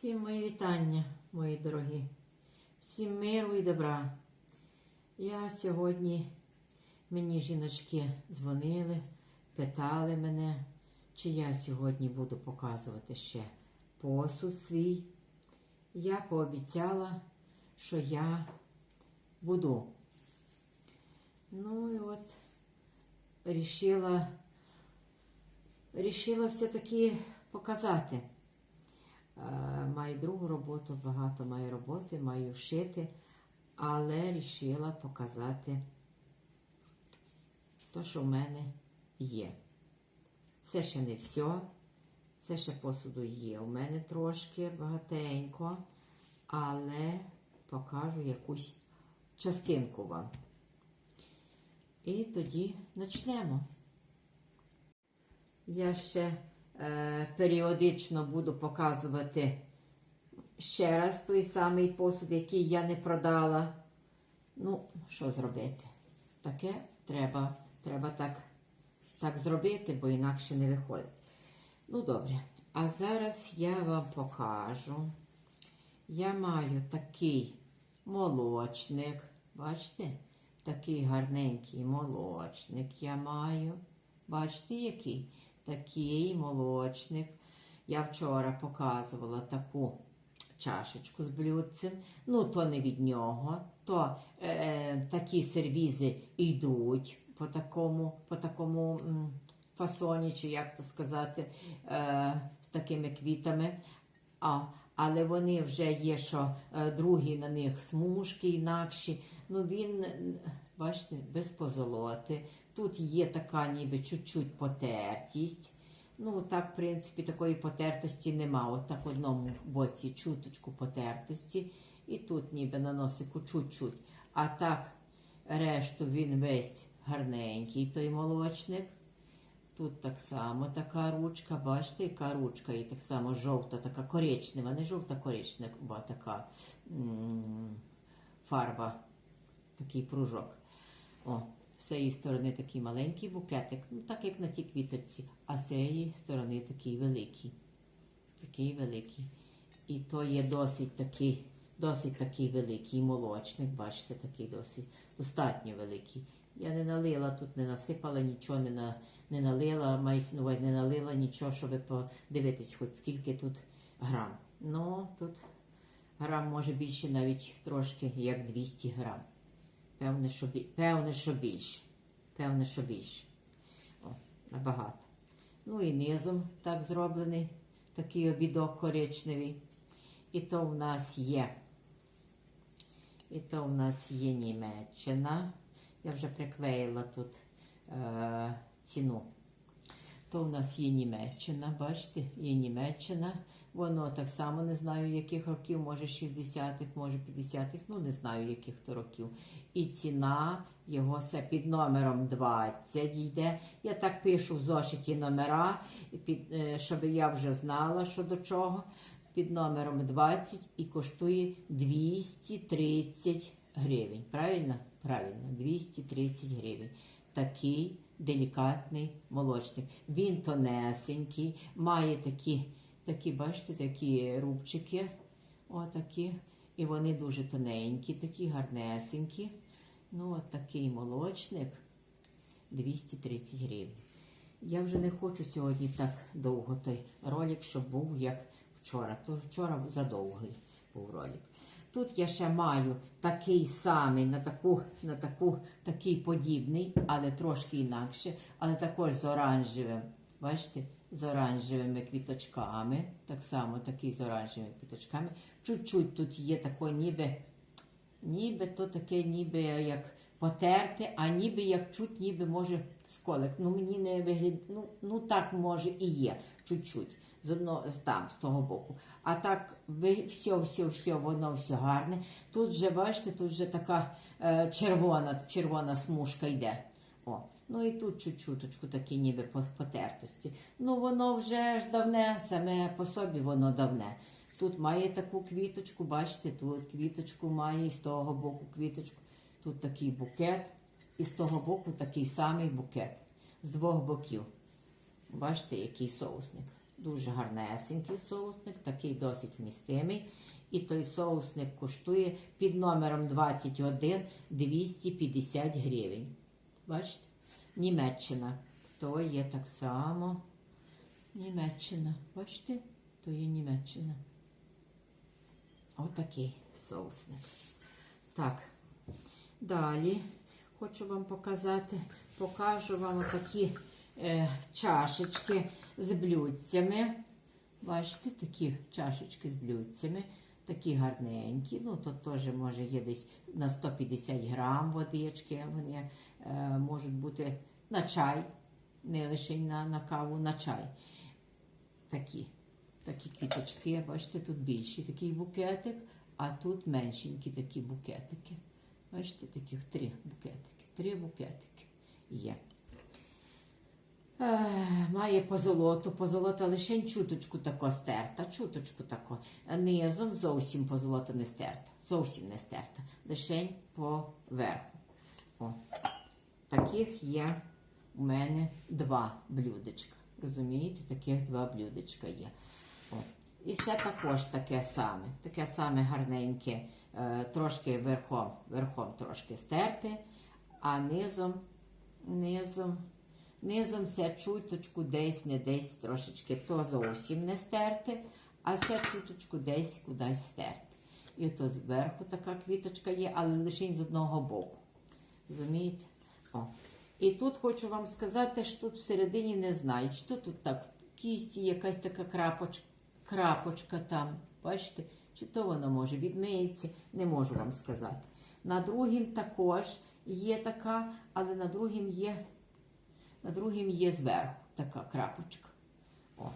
Всім мої вітання, мої дорогі. Всім миру і добра. Я сьогодні, мені жіночки дзвонили, питали мене, чи я сьогодні буду показувати ще посуд свій. Я пообіцяла, що я буду. Ну і от рішила, рішила все-таки показати. Е, Маю другу роботу, багато маю роботи, маю вшити, але вирішила показати те, що в мене є. Це ще не все. Це ще посуду є. У мене трошки багатенько, але покажу якусь частинку вам. І тоді почнемо. Я ще періодично буду показувати ще раз той самий посуд, який я не продала. Ну, що зробити? Таке треба, треба так, так зробити, бо інакше не виходить. Ну, добре. А зараз я вам покажу. Я маю такий молочник. Бачите? Такий гарненький молочник я маю. Бачите, який? Такий молочник. Я вчора показувала таку чашечку з блюдцем. Ну, то не від нього, то е, такі сервізи йдуть по такому, по такому фасоні, чи як то сказати, е, з такими квітами. А, але вони вже є, що е, другі на них смужки інакші. Ну він, бачите, без позолоти. Тут є така ніби чуть-чуть потертість. Ну, так, в принципі, такої потертості нема. От так в одному боці чуточку потертості. І тут ніби на носику чуть-чуть. А так, решту він весь гарненький, той молочник. Тут так само така ручка, бачите, яка ручка, і так само жовта, така коричнева, не жовта коричнева, така фарба, такий пружок. О, з цієї сторони такий маленький букетик, ну так як на тій квіточці, а з цієї сторони такий великий. Такий великий. І то є досить такий, досить такий великий молочник, бачите, такий досить достатньо великий. Я не налила тут, не насипала нічого, не, на, не налила, на увазі, не налила нічого, щоб подивитись, хоч скільки тут грам. Ну, тут грам може більше навіть трошки, як 200 грам. Певне, що, певне, що більше. Певне, що більше. О, набагато. Ну і низом так зроблений, такий обідок коричневий. І то в нас є. І то в нас є Німеччина. Я вже приклеїла тут е, ціну. То в нас є Німеччина, бачите, є Німеччина. Воно так само не знаю, яких років, може 60-х, може 50-х, ну не знаю, яких то років. І ціна його все під номером 20 йде. Я так пишу в зошиті номера, е, щоб я вже знала, що до чого. Під номером 20 і коштує 230 гривень. Правильно? Правильно, 230 гривень. Такий делікатний молочник. Він тонесенький, має такі, такі, бачите, такі рубчики. Отакі. І вони дуже тоненькі, такі гарнесенькі. Ну, от такий молочник 230 гривень. Я вже не хочу сьогодні так довго той ролик, щоб був як вчора. То вчора задовгий був ролик. Тут я ще маю такий самий, на таку, на таку, такий подібний, але трошки інакше, але також з оранжевим. Бачите, з оранжевими квіточками. Так само такий з оранжевими квіточками. Чуть-чуть тут є таке ніби, ніби то таке, ніби як потерте, а ніби як чуть, ніби може сколик. Ну мені не виглядає, ну, ну так може і є, чуть-чуть. З одного там, з того боку. А так ви все, все, все, воно все гарне. Тут вже, бачите, тут вже така е, червона, червона смужка йде. О, ну і тут чуть-чуточку такі ніби по- потертості. Ну воно вже ж давне, саме по собі воно давне. Тут має таку квіточку, бачите, тут квіточку має, і з того боку квіточку. Тут такий букет, і з того боку такий самий букет. З двох боків. Бачите, який соусник. Дуже гарнесенький соусник, такий досить вмістимий. І той соусник коштує під номером 21 250 гривень. Бачите? Німеччина. То є так само. Німеччина. Бачите? То є Німеччина. Отакий соусник. Так. Далі хочу вам показати, покажу вам такі е, чашечки з блюдцями. Бачите, такі чашечки з блюдцями, такі гарненькі. Ну, тут теж може є десь на 150 грам водички. Вони е, можуть бути на чай, не лише на, на каву, на чай. Такі. Такі квіточки, бачите, тут більший такий букетик, а тут меншенькі такі букетики. Бачите, таких три букетики. Три букетики є. Має позолоту, позолота лише чуточку тако стерта, чуточку тако. Низом зовсім позолота не стерта, зовсім не стерта, лише поверху. О. Таких є у мене два блюдечка. Розумієте, таких два блюдечка є. О. І це також таке саме. Таке саме гарненьке, е, трошки верхом, верхом трошки стерте, а низом, низом, низом це чуточку десь, не десь трошечки, то зовсім не стерте, а це чуточку десь кудись стерте. І то зверху така квіточка є, але лише з одного боку. Розумієте? О. І тут хочу вам сказати, що тут всередині не знаю, що тут так в кісті якась така крапочка, крапочка там. Бачите? Чи то воно може відмиється, не можу вам сказати. На другім також є така, але на другім є, на другім є зверху така крапочка. О.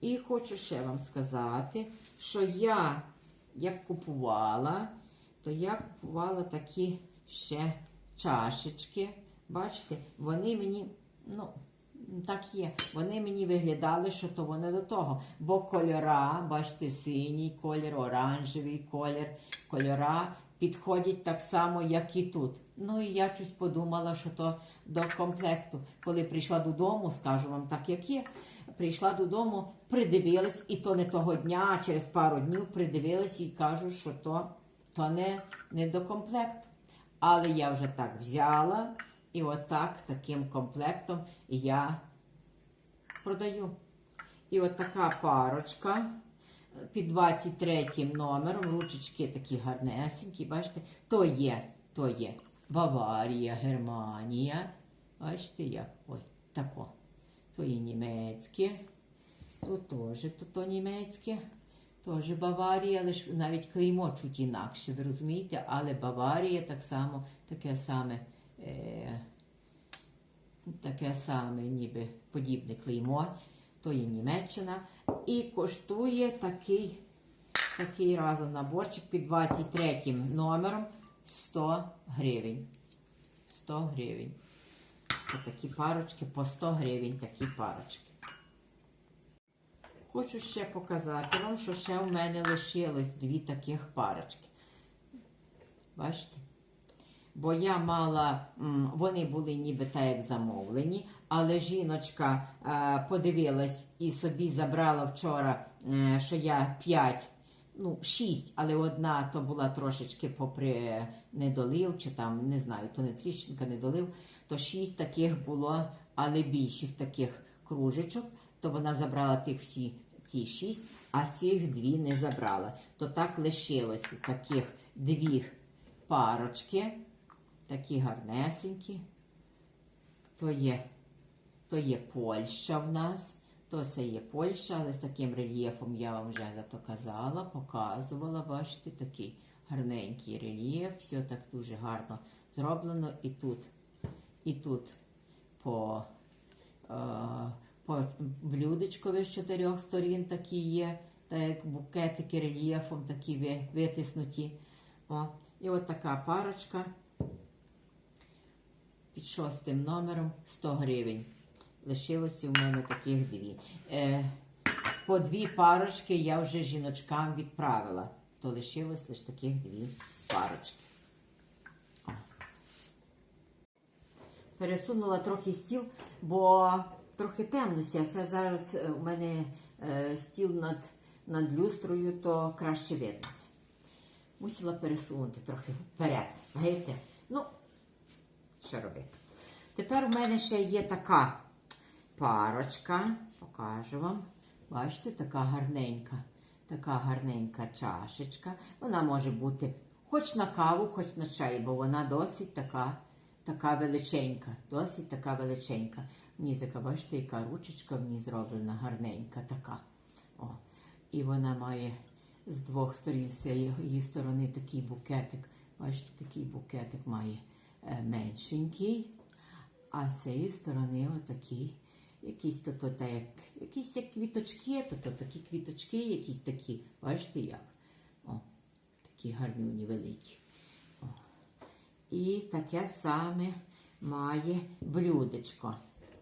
І хочу ще вам сказати, що я, як купувала, то я купувала такі ще чашечки. Бачите, вони мені, ну, так є, вони мені виглядали, що то вони до того. Бо кольора, бачите, синій колір, оранжевий колір, кольора підходять так само, як і тут. Ну і я щось подумала, що то до комплекту. Коли прийшла додому, скажу вам так, як є. Прийшла додому, придивилась, і то не того дня, а через пару днів придивилась і кажу, що то, то не, не до комплекту. Але я вже так взяла і отак таким комплектом я продаю. І от така парочка під 23 номером, ручечки такі гарнесенькі, бачите, то є, то є Баварія, Германія. Бачите, як? Ой, тако. То є німецьке. Тут теж то, то німецьке. Теж Баварія, але ж навіть клеймо чуть інакше, ви розумієте? Але Баварія так само, таке саме, е, таке саме, ніби подібне клеймо. То є Німеччина. І коштує такий, такий разом наборчик під 23 номером 100 гривень. 100 гривень. Це такі парочки по 100 гривень, такі парочки. Хочу ще показати вам, що ще в мене лишилось дві таких парочки. Бачите? Бо я мала, вони були ніби так як замовлені, але жіночка е, подивилась і собі забрала вчора, е, що я 5, ну, 6, але одна то була трошечки попри недолив, чи там, не знаю, то не тріщинка, недолив, то 6 таких було, але більших таких кружечок, то вона забрала тих всі ті 6, а цих дві не забрала. То так лишилося таких дві парочки, такі гарнесенькі. То є, то є Польща в нас, то це є Польща, але з таким рельєфом я вам вже зато казала, показувала, бачите, такий гарненький рельєф, все так дуже гарно зроблено. І тут, і тут по, е, по блюдечкові з чотирьох сторін такі є, так як букетики рельєфом такі витиснуті. О, і от така парочка під шостим номером 100 гривень. Лишилося у мене таких дві. Е, по дві парочки я вже жіночкам відправила. То лишилось лише таких дві парочки. О. Пересунула трохи стіл, бо трохи темно сяся. Зараз е, у мене е, стіл над, над люстрою, то краще видно. Мусила пересунути трохи вперед. Знаєте? Ну, що робити? Тепер у мене ще є така парочка. Покажу вам. Бачите, така гарненька, така гарненька чашечка. Вона може бути хоч на каву, хоч на чай, бо вона досить така, така величенька. Досить така величенька. Мені така, бачите, яка ручечка ній зроблена, гарненька така. О. І вона має з двох сторін, з її сторони такий букетик. Бачите, такий букетик має е, меншенький, а з цієї сторони отакий. Якісь то, то, та, як, якісь як квіточки, то, то такі квіточки, якісь такі. Бачите як? О, такі гарнюні великі. О. І таке саме має блюдечко.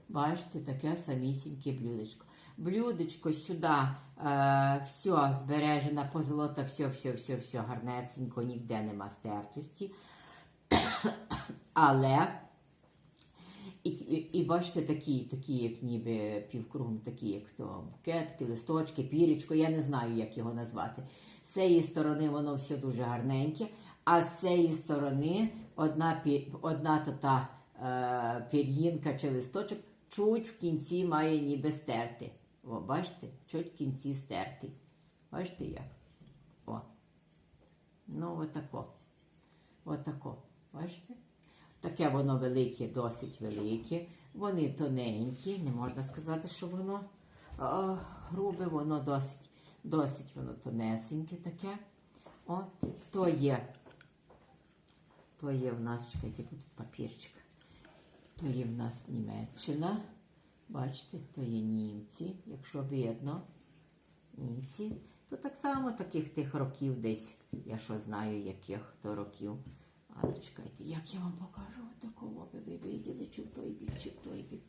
Бачите, таке самісіньке блюдечко. Блюдечко сюди е, все збережено, позолота, все, все, все, все гарнесенько, ніде нема стертості. Але і, і, бачите, такі, такі, як ніби півкругом, такі, як то букетки, листочки, пірічко, я не знаю, як його назвати. З цієї сторони воно все дуже гарненьке, а з цієї сторони одна, одна то та е, пір'їнка чи листочок чуть в кінці має ніби стерти. О, бачите, чуть в кінці стерти. Бачите як? О. Ну, отако. Отако. Бачите? Таке воно велике, досить велике. Вони тоненькі, не можна сказати, що воно а, грубе, воно досить, досить воно тонесеньке таке. О, то є. То є в нас, чекайте, тут папірчик. То є в нас Німеччина. Бачите, то є німці, якщо видно. Німці. То так само таких тих років десь, я що знаю, яких то років. Але чекайте, як я вам покажу такого виділи, чи в той бік, чи в той бік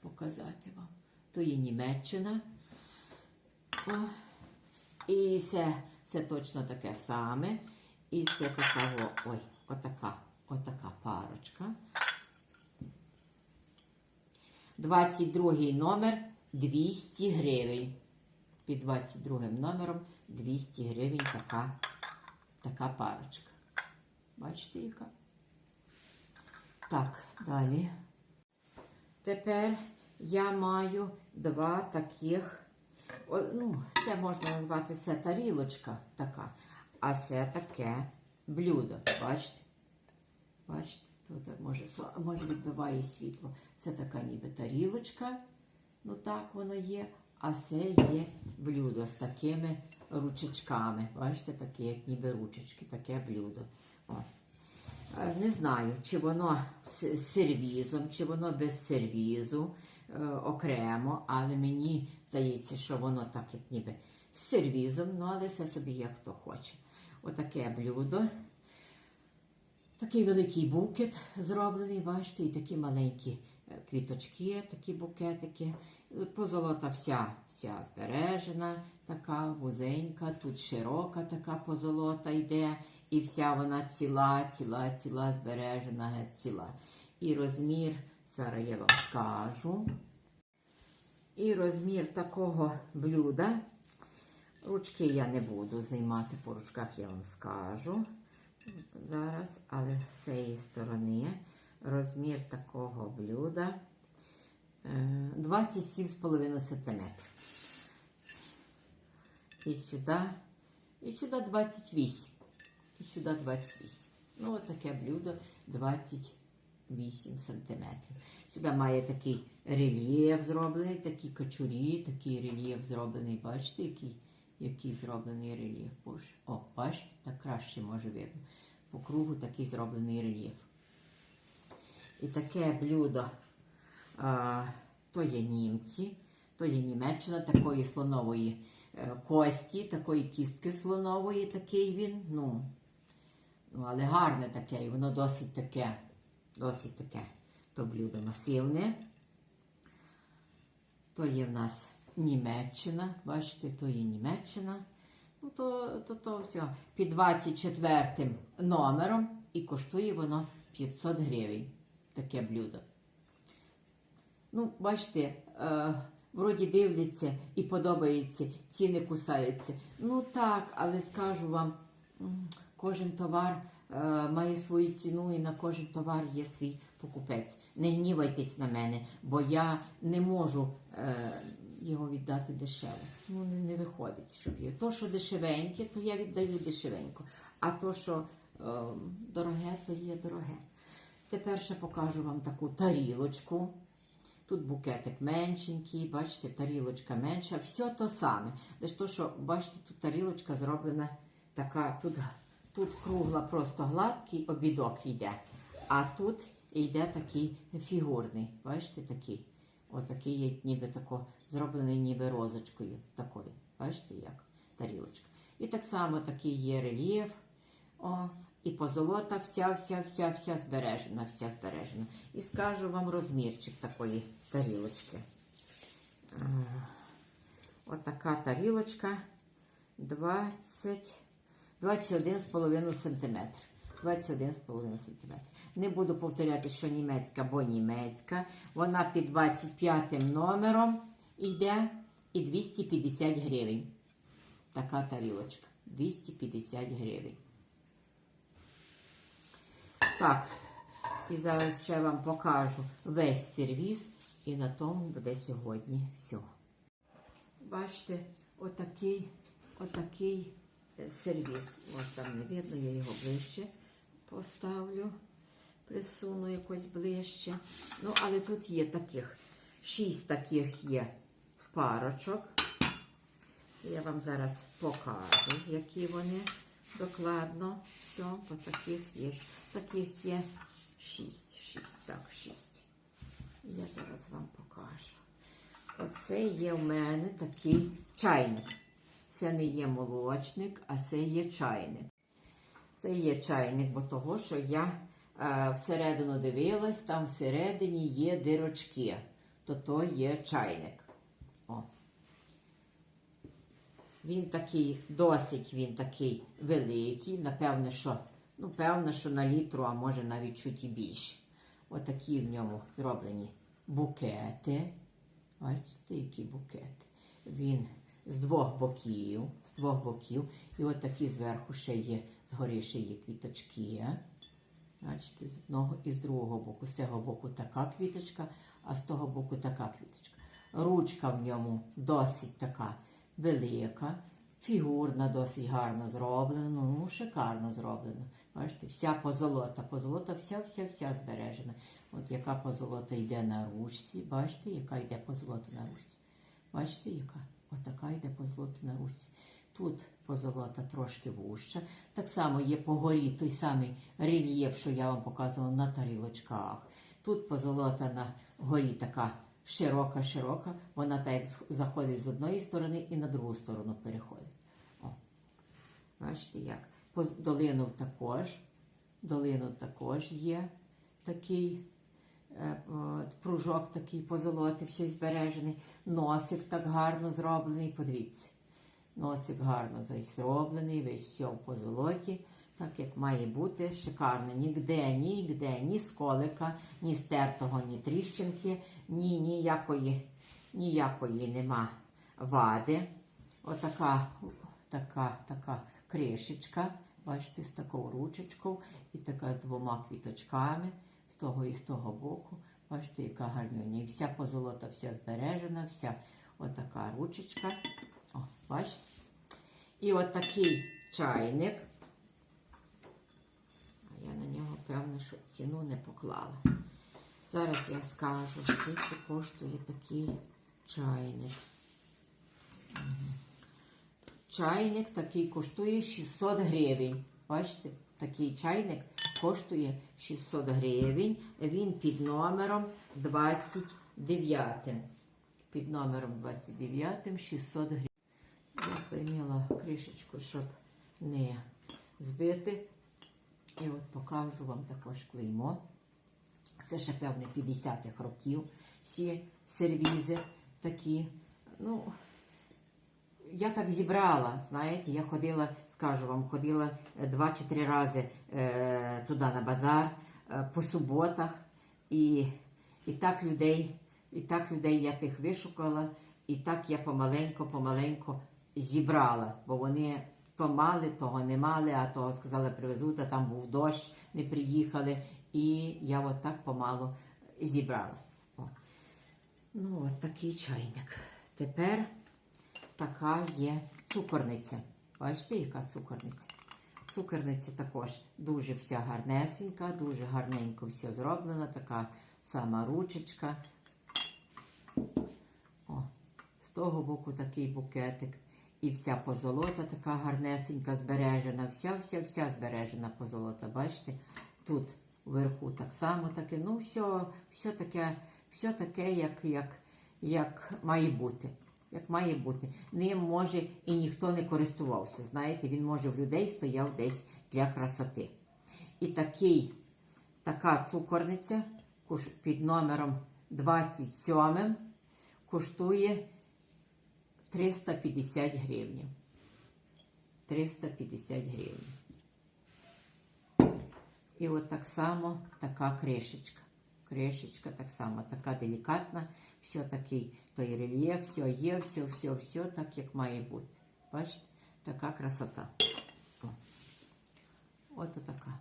показати вам. То є Німеччина. О, і це, це точно таке саме. І це така, ой, отака, отака парочка. 22 номер 200 гривень. Під 22 номером 200 гривень така, така парочка. Бачите, яка? Так, далі. Тепер я маю два таких. Ну, це можна назвати це тарілочка така. А це таке блюдо. Бачите? Бачите? Тут може, може відбиває світло. Це така ніби тарілочка. Ну так воно є. А це є блюдо з такими ручечками. Бачите, такі, як ніби ручечки, таке блюдо. Е, Не знаю, чи воно з сервізом, чи воно без сервізу е, окремо, але мені здається, що воно так, як ніби з сервізом, ну але це собі як хто хоче. Отаке блюдо. Такий великий букет зроблений, бачите, і такі маленькі е, квіточки, такі букетики. Позолота вся, вся збережена, така вузенька, тут широка така позолота йде, і вся вона ціла, ціла, ціла, збережена, ціла. І розмір, зараз я вам скажу. І розмір такого блюда. Ручки я не буду займати по ручках, я вам скажу зараз, але з цієї сторони розмір такого блюда е, 27,5 см. І сюди, і сюди 28. І сюди 28. Ну, от таке блюдо 28 см. Сюди має такий рельєф зроблений, такі качурі, такий рельєф зроблений. Бачите, який, який зроблений рельєф. Боже. О, бачите, так краще може видно. По кругу такий зроблений рельєф. І таке блюдо, а, то є німці, то є Німеччина такої слонової е, кості, такої кістки слонової, такий він. Ну, ну, але гарне таке, і воно досить таке, досить таке. То блюдо масивне. То є в нас Німеччина, бачите, то є Німеччина. Ну, то, то, то все. Під 24 номером і коштує воно 500 гривень. Таке блюдо. Ну, бачите, е, вроді дивляться і подобається, ціни кусаються. Ну так, але скажу вам, кожен товар е, має свою ціну і на кожен товар є свій покупець. Не гнівайтесь на мене, бо я не можу е, його віддати дешево. Ну не, не виходить, щоб є. То, що дешевеньке, то я віддаю дешевенько. А то, що е, дороге, то є дороге. Тепер ще покажу вам таку тарілочку. Тут букетик меншенький, бачите, тарілочка менша, все то саме. Лише то, що, бачите, тут тарілочка зроблена така, тут, тут кругла, просто гладкий обідок йде. А тут йде такий фігурний, бачите, такий. Отакий є ніби тако, зроблений ніби розочкою такою. Бачите, як тарілочка. І так само такий є рельєф. О, і позолота вся, вся, вся, вся збережена, вся збережена. І скажу вам розмірчик такої тарілочки. Е, Отака тарілочка 20, 21,5 см. 21,5 см. Не буду повторяти, що німецька, бо німецька. Вона під 25 номером йде і 250 гривень. Така тарілочка. 250 гривень. Так, і зараз ще вам покажу весь сервіс, і на тому буде сьогодні все. Бачите, отакий, отакий сервіс. Ось там не видно, я його ближче поставлю, присуну якось ближче. Ну, але тут є таких, шість таких є парочок. Я вам зараз покажу, які вони докладно. Все, по таких є. Таких є шість. Шість, так, шість. Я зараз вам покажу. Оце є в мене такий чайник. Це не є молочник, а це є чайник. Це є чайник, бо того, що я е, всередину дивилась, там всередині є дирочки. То то є чайник. О. Він такий, досить він такий великий. Напевне, що, ну, певно, що на літру, а може навіть чуть і більше. Отакі в ньому зроблені букети. Бачите, які букети. Він з двох боків, з двох боків. І от такі зверху ще є, згори ще є квіточки. Бачите, з одного і з другого боку. З цього боку така квіточка, а з того боку така квіточка. Ручка в ньому досить така велика, фігурна, досить гарно зроблена, ну шикарно зроблена. Бачите, вся позолота, позолота вся-вся-вся збережена. От яка позолота йде на ручці, бачите, яка йде позолота на ручці. Бачите, яка? Отака йде позолота на ручці. Тут позолота трошки вужча. Так само є по горі той самий рельєф, що я вам показувала на тарілочках. Тут позолота на горі така широка-широка. Вона так заходить з одної сторони і на другу сторону переходить. О. Бачите як? Долину також. Долину також є такий пружок такий позолоти, все збережений. Носик так гарно зроблений. Подивіться. Носик гарно весь зроблений, весь все в позолоті, так як має бути шикарно. Нігде, нігде, ні сколика, ні стертого, ні тріщинки, ні ніякої, ніякої нема вади. Отака така, така кришечка, бачите, з такою ручечкою і така з двома квіточками того і з того боку. Бачите, яка гарнюня. Вся позолота, вся збережена, вся отака ручечка. О, бачите? І от такий чайник. А я на нього, певно, що ціну не поклала. Зараз я скажу, скільки коштує такий чайник. Чайник такий коштує 600 гривень. Бачите, такий чайник коштує 600 гривень. Він під номером 29. Під номером 29 600 гривень. Я займіла кришечку, щоб не збити. І от покажу вам також клеймо. Це ще, певне, 50-х років. Всі сервізи такі. Ну, я так зібрала, знаєте, я ходила, скажу вам, ходила е, два чи три рази е, туди на базар е, по суботах. І, і так людей І так людей я тих вишукала, і так я помаленько, помаленько зібрала, бо вони то мали, того не мали, а того сказали привезуть, а там був дощ, не приїхали. І я от так помалу зібрала. О. Ну, от такий чайник. Тепер така є цукорниця. Бачите, яка цукорниця? Цукерниця також дуже вся гарнесенька, дуже гарненько все зроблено, така сама ручечка. О, з того боку такий букетик. І вся позолота така гарнесенька, збережена, вся-вся-вся збережена позолота. Бачите? Тут вверху так само таке. Ну, все, все таке, все таке, як, як, як має бути. Як має бути. Ним може і ніхто не користувався. Знаєте, він може в людей стояв десь для красоти. І такий, така цукорниця під номером 27 коштує 350 гривень. 350 гривень. І от так само така кришечка. Кришечка так само, така делікатна, все такий той рельєф, все є, все, все, все так, як має бути. Бачите, така красота. О. От така.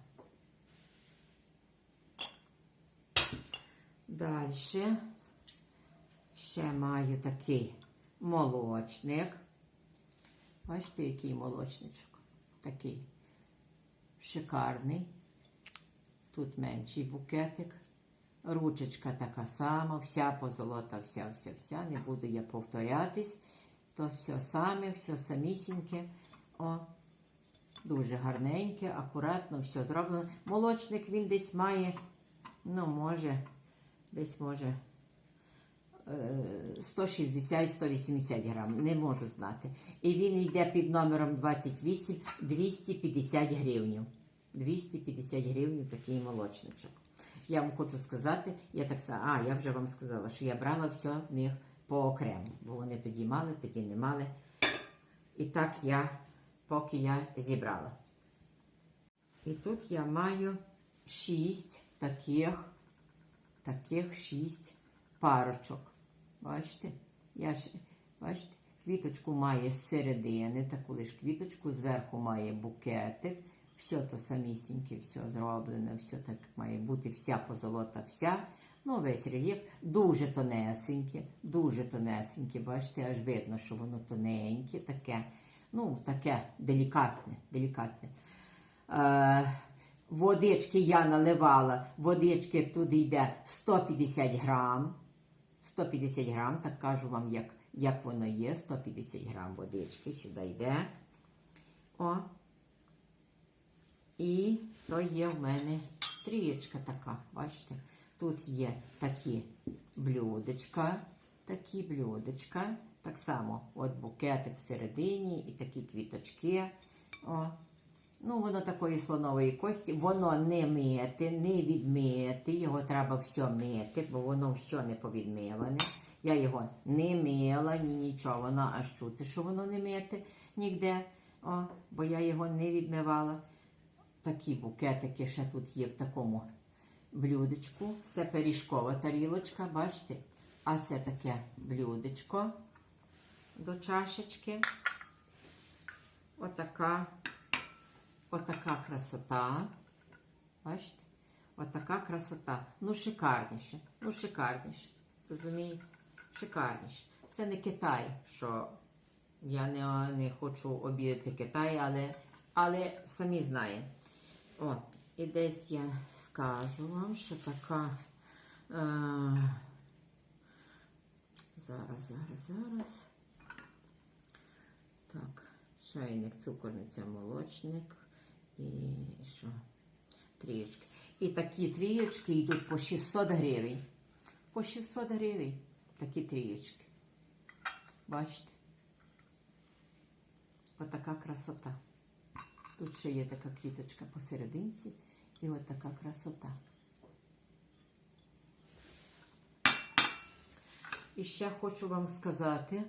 Далі ще маю такий молочник. Бачите, який молочничок. Такий шикарний. Тут менший букетик. Ручечка така сама, вся позолота, вся, вся, вся. Не буду я повторятись. То все саме, все самісіньке. О, дуже гарненьке, акуратно, все зроблено. Молочник він десь має, ну, може, десь може е, 160-180 грам, не можу знати. І він йде під номером 28 250 гривень. 250 гривень такий молочничок. Я вам хочу сказати, я так а я вже вам сказала, що я брала все в них поокремо, бо вони тоді мали, тоді не мали. І так я, поки я зібрала. І тут я маю шість таких, таких шість парочок. Бачите? Я ж, бачите, квіточку має з середини, таку лиш квіточку, зверху має букетик. Все то самісіньке, все зроблене, все так має бути, вся позолота, вся. Ну, весь рельєф дуже тонесеньке, дуже тонесеньке. Бачите, аж видно, що воно тоненьке, таке, ну, таке делікатне, делікатне. Е, водички я наливала, водички туди йде 150 грам. 150 грам, так кажу вам, як, як воно є. 150 грам водички сюди йде. О. І то є в мене трієчка така, бачите? Тут є такі блюдечка, такі блюдечка. Так само от букетик всередині і такі квіточки. О. Ну, воно такої слонової кості, воно не мити, не відмити, його треба все мити, бо воно все не повідмиване. Я його не мила, ні нічого, воно аж чути, що воно не мити ніде, О, бо я його не відмивала. Такі букетики ще тут є в такому блюдечку. Це пиріжкова тарілочка, бачите? А це таке блюдечко до чашечки. Отака. Отака красота. Бачите? Отака красота. Ну, шикарніше. Ну, шикарніше. Розумієте? Шикарніше. Це не Китай, що я не, не хочу обідати Китай, але, але самі знаємо. О, і десь я скажу вам, що така. Е, зараз, зараз, зараз. Так, чайник, цукорниця, молочник і що? Трієчки. І такі трієчки йдуть по 600 гривень. По 600 гривень такі трієчки. Бачите? Отака красота. Тут ще є така квіточка посерединці і от така красота. І ще хочу вам сказати,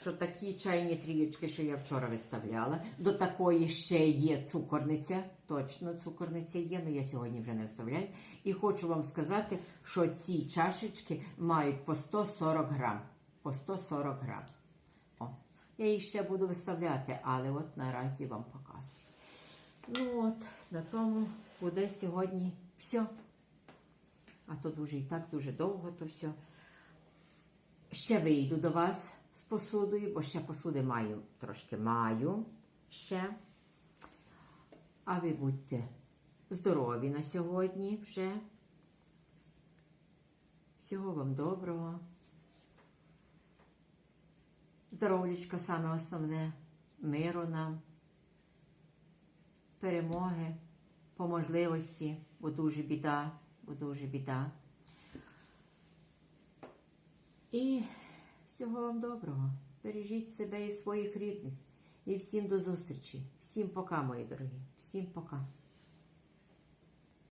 що такі чайні трієчки, що я вчора виставляла. До такої ще є цукорниця. Точно цукорниця є, але я сьогодні вже не вставляю. І хочу вам сказати, що ці чашечки мають по 140 грам. По 140 грам. О, я їх ще буду виставляти, але от наразі вам показую. Ну от, на тому буде сьогодні все. А то дуже і так дуже довго, то все. Ще вийду до вас з посудою, бо ще посуди маю, трошки маю ще. А ви будьте здорові на сьогодні вже. Всього вам доброго. Здоров'ячка саме основне, миру нам, перемоги, по можливості, бо дуже біда, бо дуже біда. І всього вам доброго. Бережіть себе і своїх рідних. І всім до зустрічі. Всім пока, мої дорогі. Всім пока.